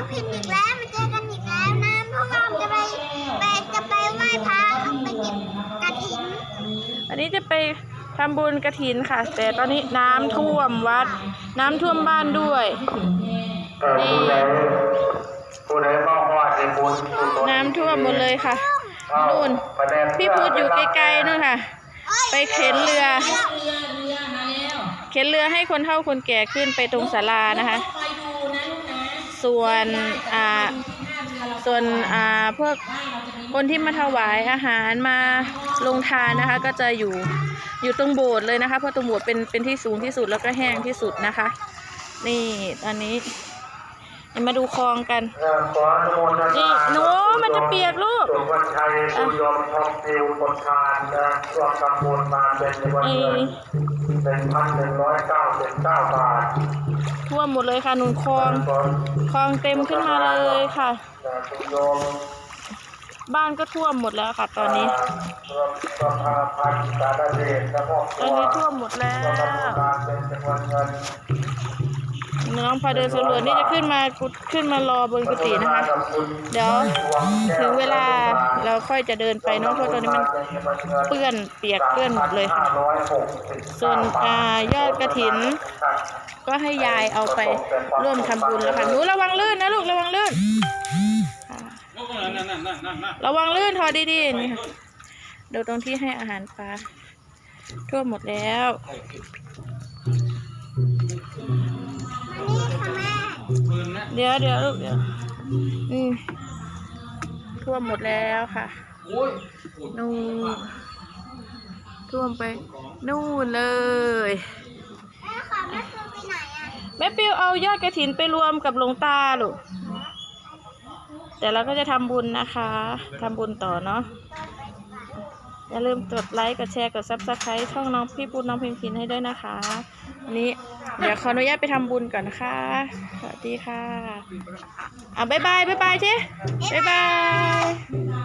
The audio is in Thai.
งพินอีกแล้วมาเจอกันอีกแล้วนะพวกเราจะไปไปจะไปไหว้พระไปเก็บกระถิ่นอันนี้จะไปทำบุญกระถินค่ะ แต่ตอนนี้น้ำท่วมวัด น้ำท่วมบ้านด้วยเอ่อผู้ใดผู้ใดมองว่าในบุญกุศลน้ำท่วมหมดเลยค่ะนู่นประเด็นพี่พูดอยู่ไกลๆนู่นค่ะ ไปเข็นเรือ เข็นเรือให้คนเฒ่าคนแก่ขึ้นไปตรงศาลานะคะ ส่วนอ่าส่วนอ่าพวกคนที่มาถวายอาหารมาลงทานนะคะ ก็จะอยู่อยู่ตรงโบสถ์เลยนะคะ เพราะตรงโบสถ์เป็นเป็นที่สูงที่สุดแล้วก็แห้งที่สุดนะคะ นี่ตอนนี้มาดูคลองกันนี่หนูมันจะเปียกลูกวัชชัยบุญยมทองฟิวกดทานนะร่วมทำบุญมาเป็นวันเงินหนึ่งพันหนึ่งร้อยเก้าสิบเก้าบาท ท่วมหมดเลยค่ะหนุนคลองขอคลองเต็มขึ้นมาเลยค่ะแต่คุณโยมบ้านก็ท่วมหมดแล้วค่ะ ตอนนี้รวมประพาพันธ์สารเดชและครอบคตอรันวนี้ท่วมหมดแล้ก็วทำบุญมาเป็นจำนวนเงินน้องพาเดินสำรวจนี่จะขึ้นมากุขึ้นมารอบนกุฏินะคะ เดี๋ยวถึงเวลาเรา ค่อยจะเดินไปเนาะเพราะตอนนี้มันเปื้อนเปียกเปื้อนหมดเลยค่ะ ส่วนอ่ายอดกระถิน ก็ให้ยายเอาไปร่วมทำบุญแล้วค่ะหนูระวังลื่นนะลูกระวังลื่นค่ะระวังลื่นทอดีๆนี่ค่ะดูตรงที่ให้อาหารปลาท่วมหมดแล้วนี่ค่ะแม่เดี๋ยวเดี๋ยวลูกเดี๋ยวอืม ท่วมหมดแล้วค่ะนู่นท่วมไป นู่นเลยแม่ค่ะแม่คือไปไหนอะแม่ปิวเอายอดกระถินไปรวมกับหลวงตาลูกแต่เราก็จะทำบุญนะคะทำบุญต่อเนาะ อย่าลืมกดไลค์กดแชร์กดซับสไครต์ช่องน้องพี่ปูน้องพิมพินให้ด้วยนะคะวันนี้เดี๋ยวขออนุญาตไปทำบุญก่อนนะคะสวัสดีค่ะอะบ๊ายบายบ๊ายบายเจ๊บ๊ายบาย